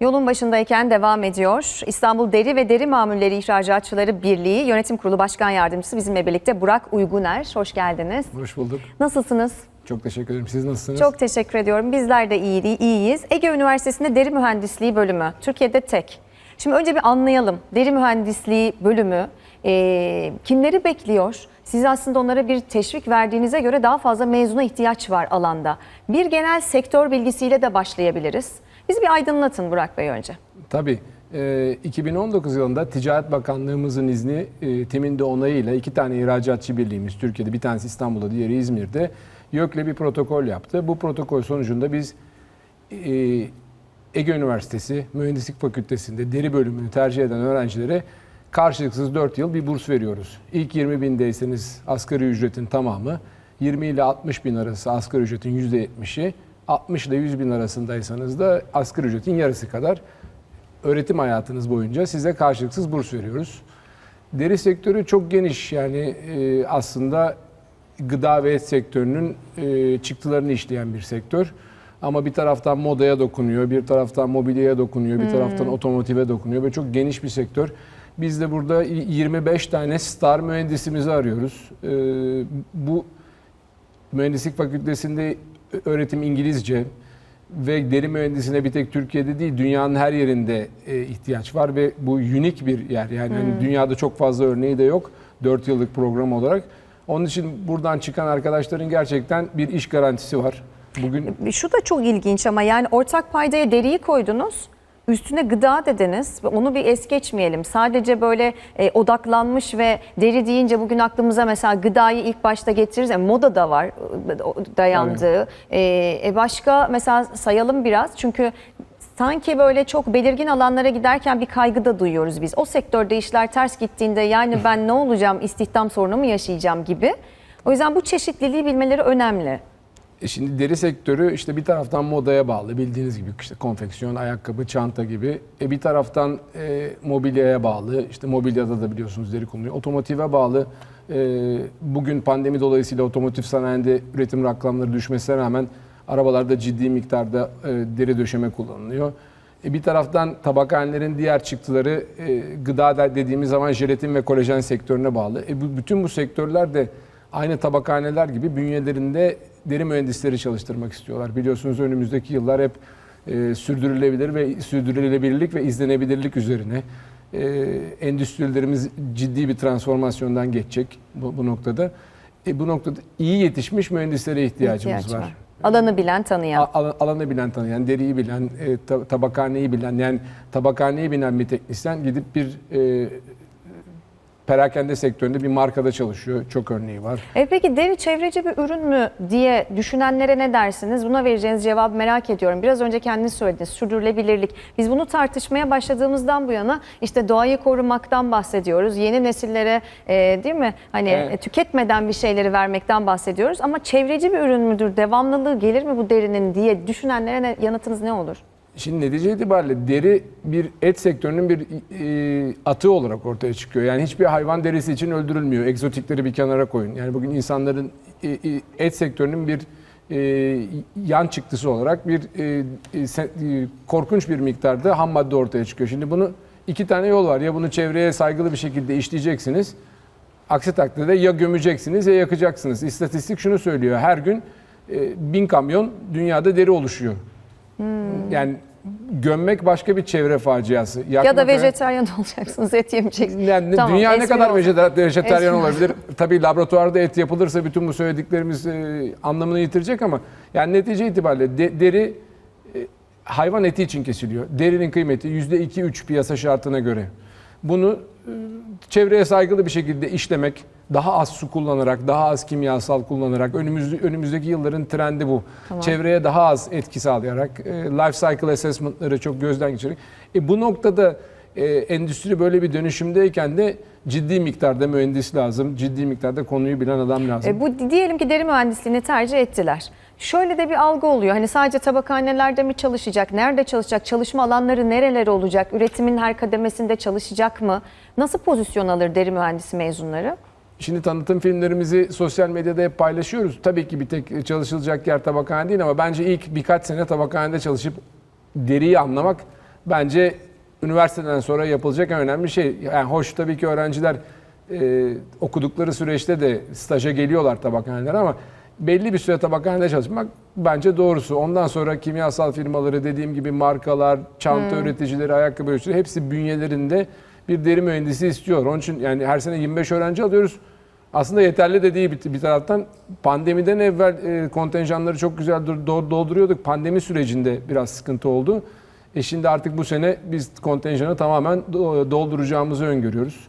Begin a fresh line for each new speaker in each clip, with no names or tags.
Yolun başındayken devam ediyor. İstanbul Deri ve Deri Mamulleri İhracatçıları Birliği Yönetim Kurulu Başkan Yardımcısı bizimle birlikte Burak Uyguner. Hoş geldiniz.
Hoş bulduk.
Nasılsınız?
Çok teşekkür ederim. Siz nasılsınız?
Çok teşekkür ediyorum. Bizler de iyi, iyiyiz. Ege Üniversitesi'nde Deri Mühendisliği bölümü. Türkiye'de tek. Şimdi önce bir anlayalım. Deri Mühendisliği bölümü e, kimleri bekliyor? Siz aslında onlara bir teşvik verdiğinize göre daha fazla mezuna ihtiyaç var alanda. Bir genel sektör bilgisiyle de başlayabiliriz. Bizi bir aydınlatın Burak Bey önce.
Tabii. e, 2019 yılında Ticaret Bakanlığımızın izni, e, TİM'in de onayıyla iki tane ihracatçı birliğimiz Türkiye'de, bir tanesi İstanbul'da, diğeri İzmir'de YÖK'le bir protokol yaptı. Bu protokol sonucunda biz e, Ege Üniversitesi Mühendislik Fakültesi'nde deri bölümünü tercih eden öğrencilere karşılıksız 4 yıl bir burs veriyoruz. İlk 20 bindeyseniz asgari ücretin tamamı, 20 ile 60 bin arası asgari ücretin %70'i, 60 ile 100 bin arasındaysanız da asgari ücretin yarısı kadar öğretim hayatınız boyunca size karşılıksız burs veriyoruz. Deri sektörü çok geniş yani e, aslında gıda ve et sektörünün e, çıktılarını işleyen bir sektör. Ama bir taraftan modaya dokunuyor, bir taraftan mobilyaya dokunuyor, bir taraftan otomotive dokunuyor ve çok geniş bir sektör. Biz de burada 25 tane star mühendisimizi arıyoruz. E, bu mühendislik fakültesinde öğretim İngilizce ve deri mühendisine bir tek Türkiye'de değil dünyanın her yerinde e, ihtiyaç var ve bu unik bir yer. Yani hani dünyada çok fazla örneği de yok 4 yıllık program olarak. Onun için buradan çıkan arkadaşların gerçekten bir iş garantisi var. Bugün
Şu da çok ilginç ama yani ortak paydaya deriyi koydunuz. Üstüne gıda dediniz. Onu bir es geçmeyelim. Sadece böyle e, odaklanmış ve deri deyince bugün aklımıza mesela gıdayı ilk başta getiririz. Yani moda da var e, dayandığı. E, e, başka mesela sayalım biraz. Çünkü sanki böyle çok belirgin alanlara giderken bir kaygı da duyuyoruz biz. O sektörde işler ters gittiğinde yani ben ne olacağım, istihdam sorunu mu yaşayacağım gibi. O yüzden bu çeşitliliği bilmeleri önemli.
E Şimdi deri sektörü işte bir taraftan modaya bağlı bildiğiniz gibi işte konfeksiyon, ayakkabı, çanta gibi. E bir taraftan e, mobilyaya bağlı. İşte mobilyada da biliyorsunuz deri konuluyor. Otomotive bağlı. E, bugün pandemi dolayısıyla otomotiv sanayinde üretim rakamları düşmesine rağmen arabalarda ciddi miktarda e, deri döşeme kullanılıyor. E bir taraftan tabakhanelerin diğer çıktıları e, gıda da- dediğimiz zaman jelatin ve kolajen sektörüne bağlı. E bu, bütün bu sektörler de aynı tabakhaneler gibi bünyelerinde deri mühendisleri çalıştırmak istiyorlar. Biliyorsunuz önümüzdeki yıllar hep e, sürdürülebilir ve sürdürülebilirlik ve izlenebilirlik üzerine. E, endüstrilerimiz ciddi bir transformasyondan geçecek bu, bu noktada. E, bu noktada iyi yetişmiş mühendislere ihtiyacımız
İhtiyaç
var.
Alanı bilen, tanıyan.
Al- alanı bilen tanıyan, deriyi bilen, e, ta- tabakhaneyi bilen, yani tabakhaneyi bilen bir teknisyen gidip bir e, perakende sektöründe bir markada çalışıyor. Çok örneği var.
E peki deri çevreci bir ürün mü diye düşünenlere ne dersiniz? Buna vereceğiniz cevabı merak ediyorum. Biraz önce kendiniz söylediniz. Sürdürülebilirlik. Biz bunu tartışmaya başladığımızdan bu yana işte doğayı korumaktan bahsediyoruz. Yeni nesillere e, değil mi? Hani
Evet.
e, tüketmeden bir şeyleri vermekten bahsediyoruz. Ama çevreci bir ürün müdür? Devamlılığı gelir mi bu derinin diye düşünenlere ne- yanıtınız ne olur?
Şimdi netice itibariyle deri bir et sektörünün bir e, atığı olarak ortaya çıkıyor. Yani hiçbir hayvan derisi için öldürülmüyor. Egzotikleri bir kenara koyun. Yani bugün insanların e, e, et sektörünün bir e, yan çıktısı olarak bir e, e, e, korkunç bir miktarda ham madde ortaya çıkıyor. Şimdi bunu iki tane yol var. Ya bunu çevreye saygılı bir şekilde işleyeceksiniz. Aksi takdirde ya gömeceksiniz ya yakacaksınız. İstatistik şunu söylüyor. Her gün e, bin kamyon dünyada deri oluşuyor. Yani gömmek başka bir çevre faciası.
Ya da
Yakmak-
vejetaryen olacaksınız, et yemeyeceksiniz.
Yani
Tamam,
dünya ne kadar
Espri.
olabilir? Tabii laboratuvarda et yapılırsa bütün bu söylediklerimiz e, anlamını yitirecek ama yani netice itibariyle de- deri e, hayvan eti için kesiliyor. Derinin kıymeti %2-3 piyasa şartına göre. Bunu çevreye saygılı bir şekilde işlemek, daha az su kullanarak, daha az kimyasal kullanarak, önümüz, önümüzdeki yılların trendi bu. Çevreye daha az etki sağlayarak, e, life cycle assessment'ları çok gözden geçirerek. E, bu noktada e, endüstri böyle bir dönüşümdeyken de ciddi miktarda mühendis lazım, ciddi miktarda konuyu bilen adam lazım.
E, bu diyelim ki deri mühendisliğini tercih ettiler. Şöyle de bir algı oluyor. Hani sadece tabakhanelerde mi çalışacak? Nerede çalışacak? Çalışma alanları nereler olacak? Üretimin her kademesinde çalışacak mı? Nasıl pozisyon alır deri mühendisi mezunları?
Şimdi tanıtım filmlerimizi sosyal medyada hep paylaşıyoruz. Tabii ki bir tek çalışılacak yer tabakhane değil ama bence ilk birkaç sene tabakhanede çalışıp deriyi anlamak bence üniversiteden sonra yapılacak en önemli şey. Yani hoş tabii ki öğrenciler e, okudukları süreçte de staja geliyorlar tabakhanelere ama belli bir süre tabakhanede çalışmak bence doğrusu. Ondan sonra kimyasal firmaları dediğim gibi markalar, çanta üreticileri, ayakkabı üreticileri hepsi bünyelerinde bir deri mühendisi istiyor. Onun için yani her sene 25 öğrenci alıyoruz. Aslında yeterli de değil bir, bir taraftan. Pandemiden evvel e, kontenjanları çok güzel do- dolduruyorduk. Pandemi sürecinde biraz sıkıntı oldu. E şimdi artık bu sene biz kontenjanı tamamen do- dolduracağımızı öngörüyoruz.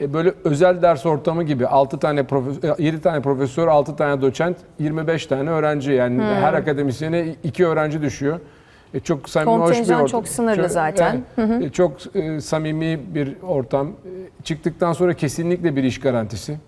E böyle özel ders ortamı gibi 6 tane profesör, 7 tane profesör, 6 tane doçent, 25 tane öğrenci. Yani her akademisyene 2 öğrenci düşüyor. E çok samimi hoş bir
Kontenjan
ortam.
çok sınırlı zaten.
evet. E çok e, samimi bir ortam. E, çıktıktan sonra kesinlikle bir iş garantisi. E,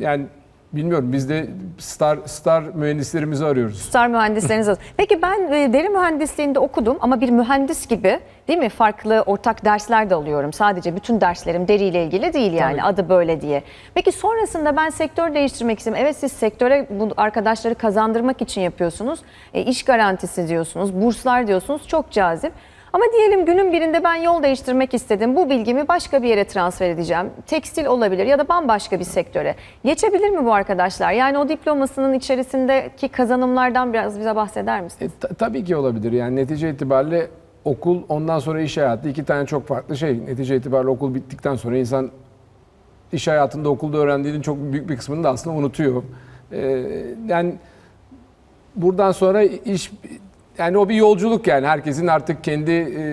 yani bilmiyorum biz de star star mühendislerimizi arıyoruz.
Star mühendisleriniz var. Peki ben e, deri mühendisliğinde okudum ama bir mühendis gibi değil mi? Farklı ortak dersler de alıyorum. Sadece bütün derslerim deriyle ilgili değil yani
Tabii.
adı böyle diye. Peki sonrasında ben sektör değiştirmek istedim. Evet siz sektöre bu arkadaşları kazandırmak için yapıyorsunuz. E, iş garantisi diyorsunuz, burslar diyorsunuz. Çok cazip. Ama diyelim günün birinde ben yol değiştirmek istedim. Bu bilgimi başka bir yere transfer edeceğim. Tekstil olabilir ya da bambaşka bir sektöre. Geçebilir mi bu arkadaşlar? Yani o diplomasının içerisindeki kazanımlardan biraz bize bahseder
E,
misiniz?
ta- tabii ki olabilir. Yani netice itibariyle okul ondan sonra iş hayatı iki tane çok farklı şey. Netice itibariyle okul bittikten sonra insan iş hayatında okulda öğrendiğinin çok büyük bir kısmını da aslında unutuyor. Ee, yani buradan sonra iş yani o bir yolculuk yani herkesin artık kendi e,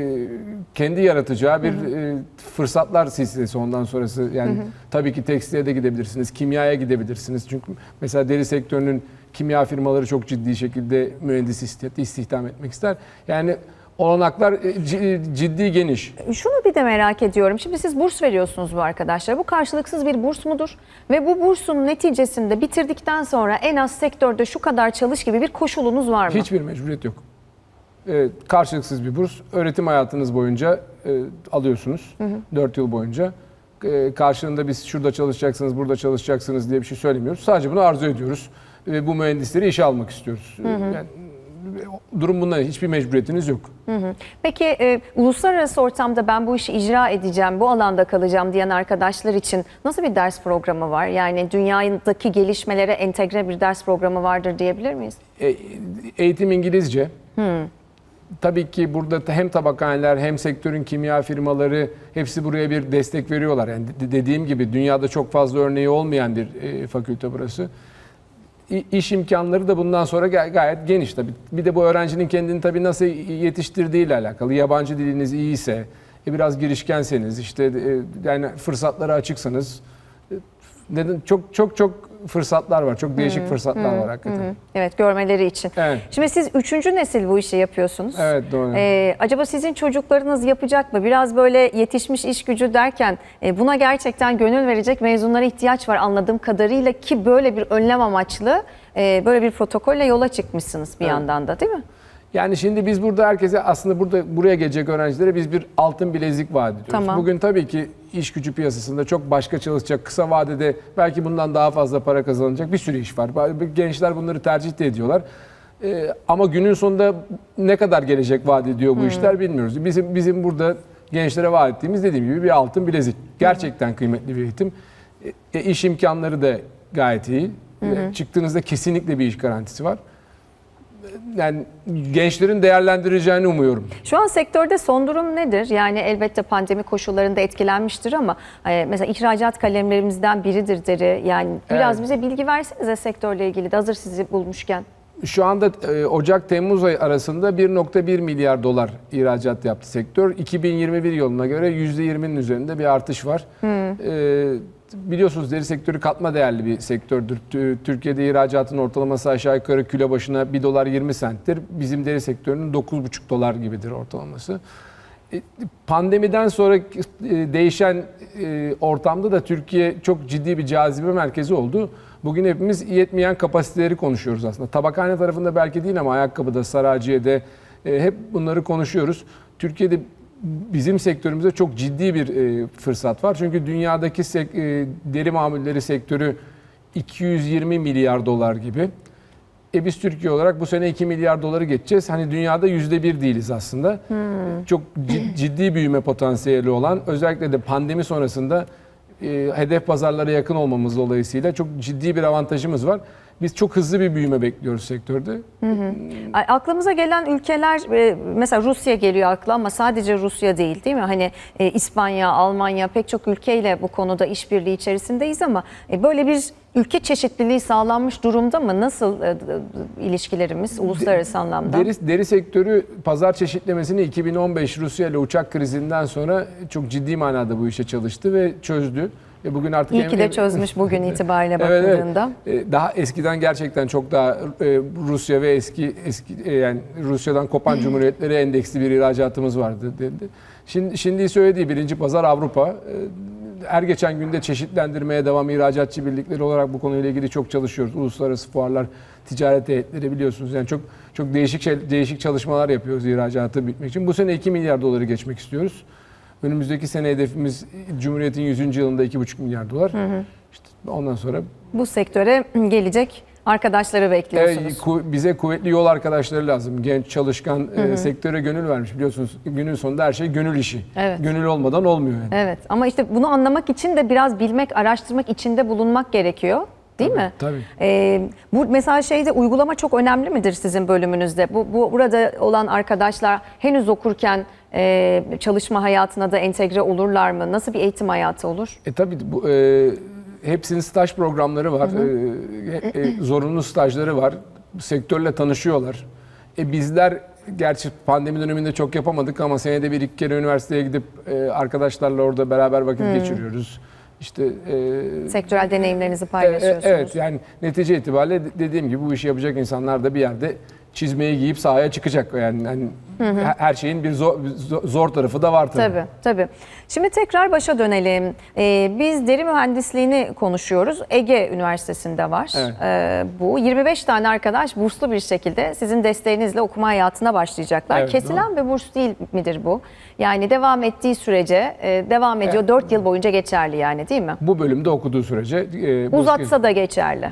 kendi yaratacağı bir e, fırsatlar silsilesi ondan sonrası yani tabii ki tekstile de gidebilirsiniz, kimyaya gidebilirsiniz. Çünkü mesela deri sektörünün kimya firmaları çok ciddi şekilde mühendis isti- istihdam etmek ister. Yani olanaklar e, ci- ciddi geniş.
Şunu bir de merak ediyorum. Şimdi siz burs veriyorsunuz bu arkadaşlara. Bu karşılıksız bir burs mudur? Ve bu bursun neticesinde bitirdikten sonra en az sektörde şu kadar çalış gibi bir koşulunuz var mı?
Hiçbir mecburiyet yok. Ee, karşılıksız bir burs. Öğretim hayatınız boyunca e, alıyorsunuz. 4 yıl boyunca. Ee, karşılığında biz şurada çalışacaksınız, burada çalışacaksınız diye bir şey söylemiyoruz. Sadece bunu arzu ediyoruz. Ve bu mühendisleri işe almak istiyoruz. Ee, Yani, e, durum bundan hiçbir mecburiyetiniz yok.
Peki e, uluslararası ortamda ben bu işi icra edeceğim, bu alanda kalacağım diyen arkadaşlar için nasıl bir ders programı var? Yani dünyadaki gelişmelere entegre bir ders programı vardır diyebilir miyiz?
E, Eğitim İngilizce. Tabii ki burada hem tabakhaneler hem sektörün kimya firmaları hepsi buraya bir destek veriyorlar. Yani de- dediğim gibi dünyada çok fazla örneği olmayan bir e, fakülte burası. İ- İş imkanları da bundan sonra gay- gayet geniş tabii. Bir de bu öğrencinin kendini tabii nasıl yetiştirdiğiyle alakalı. Yabancı diliniz iyiyse, e, biraz girişkenseniz, işte e, yani fırsatlara açıksanız e, neden çok çok çok fırsatlar var. Çok değişik fırsatlar var hakikaten.
Evet görmeleri için.
Evet.
Şimdi siz üçüncü nesil bu işi yapıyorsunuz.
Evet doğru.
Ee, acaba sizin çocuklarınız yapacak mı? Biraz böyle yetişmiş iş gücü derken e, buna gerçekten gönül verecek mezunlara ihtiyaç var anladığım kadarıyla ki böyle bir önlem amaçlı e, böyle bir protokolle yola çıkmışsınız bir
Evet.
yandan da değil mi?
Yani şimdi biz burada herkese aslında burada buraya gelecek öğrencilere biz bir altın bilezik vaat ediyoruz.
Tamam.
Bugün tabii ki iş gücü piyasasında çok başka çalışacak kısa vadede belki bundan daha fazla para kazanacak bir sürü iş var. Gençler bunları tercih de ediyorlar. Ee, ama günün sonunda ne kadar gelecek vaat ediyor bu işler bilmiyoruz. Bizim bizim burada gençlere vaat ettiğimiz dediğim gibi bir altın bilezik. Gerçekten kıymetli bir eğitim. E, iş imkanları da gayet iyi. E, Çıktığınızda kesinlikle bir iş garantisi var. Yani gençlerin değerlendireceğini umuyorum.
Şu an sektörde son durum nedir? Yani elbette pandemi koşullarında etkilenmiştir ama e, mesela ihracat kalemlerimizden biridir deri. Yani biraz
Evet.
bize bilgi versenize sektörle ilgili de hazır sizi bulmuşken.
Şu anda e, Ocak-Temmuz ayı arasında 1.1 milyar dolar ihracat yaptı sektör. 2021 yılına göre %20'nin üzerinde bir artış var. E, biliyorsunuz deri sektörü katma değerli bir sektördür. Tü- Türkiye'de ihracatın ortalaması aşağı yukarı kilo başına 1 dolar 20 centtir. Bizim deri sektörünün 9,5 dolar gibidir ortalaması. E, Pandemiden sonra e, değişen e, ortamda da Türkiye çok ciddi bir cazibe merkezi oldu. Bugün hepimiz yetmeyen kapasiteleri konuşuyoruz aslında. Tabakhane tarafında belki değil ama ayakkabıda, saraciye'de hep bunları konuşuyoruz. Türkiye'de bizim sektörümüzde çok ciddi bir e, fırsat var. Çünkü dünyadaki sek- e, deri mamulleri sektörü 220 milyar dolar gibi. E biz Türkiye olarak bu sene 2 milyar doları geçeceğiz. Hani dünyada yüzde bir değiliz aslında. Çok cid- ciddi büyüme potansiyeli olan özellikle de pandemi sonrasında e, hedef pazarlara yakın olmamız dolayısıyla çok ciddi bir avantajımız var. Biz çok hızlı bir büyüme bekliyoruz sektörde.
Ay, Aklımıza gelen ülkeler e, mesela Rusya geliyor akla ama sadece Rusya değil değil mi? Hani e, İspanya, Almanya pek çok ülkeyle bu konuda işbirliği içerisindeyiz ama e, böyle bir ülke çeşitliliği sağlanmış durumda mı? Nasıl e, ilişkilerimiz uluslararası anlamda?
Deri, deri sektörü pazar çeşitlemesini 2015 Rusya ile uçak krizinden sonra çok ciddi manada bu işe çalıştı ve çözdü. E bugün artık
İyi ki de çözmüş bugün itibariyle
Evet, evet.
bakıldığında.
E, Daha eskiden gerçekten çok daha e, Rusya ve eski eski e, yani Rusya'dan kopan cumhuriyetlere endeksli bir ihracatımız vardı dedi. Şimdi şimdi söylediği birinci pazar Avrupa. Her geçen günde çeşitlendirmeye devam ihracatçı birlikleri olarak bu konuyla ilgili çok çalışıyoruz. Uluslararası fuarlar, ticaret heyetleri biliyorsunuz. Yani çok çok değişik şey, değişik çalışmalar yapıyoruz ihracatı bitmek için. Bu sene 2 milyar doları geçmek istiyoruz. Önümüzdeki sene hedefimiz Cumhuriyet'in 100. yılında 2,5 milyar dolar. İşte ondan sonra
Bu sektöre gelecek arkadaşları
e,
bekliyorsunuz.
ku- bize kuvvetli yol arkadaşları lazım. Genç, çalışkan, e, sektöre gönül vermiş. Biliyorsunuz günün sonunda her şey gönül işi.
Evet.
Gönül olmadan olmuyor yani.
Evet ama işte bunu anlamak için de biraz bilmek, araştırmak, içinde bulunmak gerekiyor. Değil mi?
Tabii.
Ee, bu mesela şeyde uygulama çok önemli midir sizin bölümünüzde? Bu, bu burada olan arkadaşlar henüz okurken e, çalışma hayatına da entegre olurlar mı? Nasıl bir eğitim hayatı olur?
E tabii bu e, hepsinin staj programları var. E, e, zorunlu stajları var. Sektörle tanışıyorlar. E bizler gerçi pandemi döneminde çok yapamadık ama senede bir iki kere üniversiteye gidip e, arkadaşlarla orada beraber vakit geçiriyoruz. İşte e,
Sektörel deneyimlerinizi
e, e,
paylaşıyorsunuz.
Evet yani netice itibariyle de- dediğim gibi bu işi yapacak insanlar da bir yerde çizmeyi giyip sahaya çıkacak. Yani hani her- şeyin bir zor, zor tarafı da var tabii.
Tabii, tabii. Şimdi tekrar başa dönelim. Ee, biz deri mühendisliğini konuşuyoruz. Ege Üniversitesi'nde var.
Evet.
Ee, bu 25 tane arkadaş burslu bir şekilde sizin desteğinizle okuma hayatına başlayacaklar.
Evet,
Kesilen bir burs değil midir bu? Yani devam ettiği sürece e, devam ediyor. 4 yıl boyunca geçerli yani değil mi?
Bu bölümde okuduğu sürece e, bu-
Uzatsa da geçerli.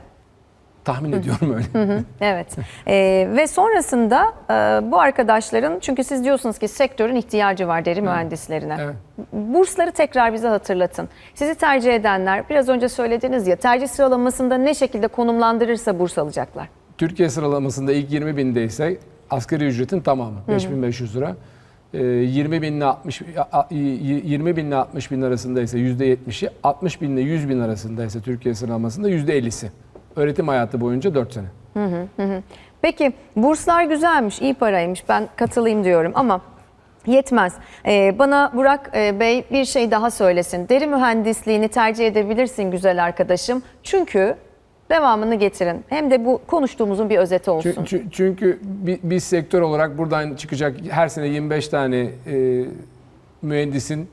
Tahmin ediyorum öyle.
Evet. Ee, ve sonrasında e, bu arkadaşların çünkü siz diyorsunuz ki sektörün ihtiyacı var deri mühendislerine.
Evet.
Bursları tekrar bize hatırlatın. Sizi tercih edenler biraz önce söylediniz ya tercih sıralamasında ne şekilde konumlandırırsa burs alacaklar.
Türkiye sıralamasında ilk 20 binde ise asgari ücretin tamamı 5500 lira. Ee, 20 bin ile 60 a- a- 20 bin ile 60 bin arasında ise %70'i, 60 bin ile 100 bin arasında ise Türkiye sıralamasında %50'si. Öğretim hayatı boyunca 4 sene.
Peki burslar güzelmiş, iyi paraymış ben katılayım diyorum ama yetmez. Ee, bana Burak e, Bey bir şey daha söylesin. Deri mühendisliğini tercih edebilirsin güzel arkadaşım. Çünkü devamını getirin. Hem de bu konuştuğumuzun bir özeti olsun.
Çü- çü- Çünkü bi- biz sektör olarak buradan çıkacak her sene 25 tane e, mühendisin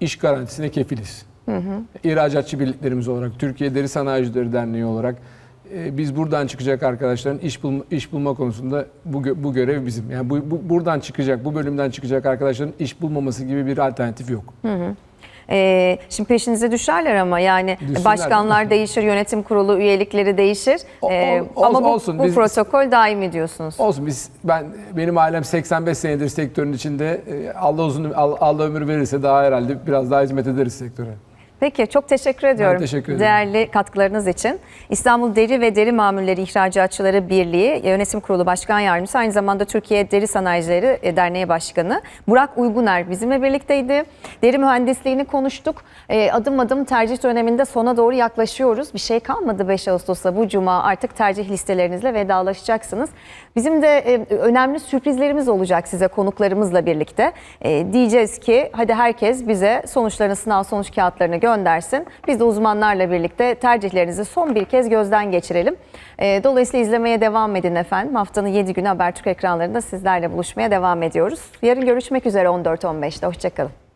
iş garantisine kefiliz. İhracatçı birliklerimiz olarak, Türkiye Deri Sanayicileri Derneği olarak e, biz buradan çıkacak arkadaşların iş bulma, iş bulma konusunda bu, bu görev bizim. Yani bu, bu- buradan çıkacak, bu bölümden çıkacak arkadaşların iş bulmaması gibi bir alternatif yok.
Ee, şimdi peşinize düşerler ama yani
Düşsünler.
başkanlar değişir, yönetim kurulu üyelikleri değişir.
O-
Ee,
ol-
ama bu,
olsun,
bu
biz-
protokol daimi diyorsunuz.
Olsun biz ben benim ailem 85 senedir sektörün içinde. E, Allah uzun Allah, Allah ömür verirse daha herhalde biraz daha hizmet ederiz sektöre.
Peki çok teşekkür ediyorum.
teşekkür ederim.
Değerli katkılarınız için. İstanbul Deri ve Deri Mamulleri İhracatçıları Birliği Yönetim Kurulu Başkan Yardımcısı aynı zamanda Türkiye Deri Sanayicileri e, Derneği Başkanı Burak Uyguner bizimle birlikteydi. Deri mühendisliğini konuştuk. E, Adım adım tercih döneminde sona doğru yaklaşıyoruz. Bir şey kalmadı 5 Ağustos'ta bu cuma artık tercih listelerinizle vedalaşacaksınız. Bizim de e, önemli sürprizlerimiz olacak size konuklarımızla birlikte. E, diyeceğiz ki hadi herkes bize sonuçlarını sınav sonuç kağıtlarını göndersin. Biz de uzmanlarla birlikte tercihlerinizi son bir kez gözden geçirelim. E, dolayısıyla izlemeye devam edin efendim. Haftanın 7 günü Habertürk ekranlarında sizlerle buluşmaya devam ediyoruz. Yarın görüşmek üzere 14-15'te. Hoşçakalın.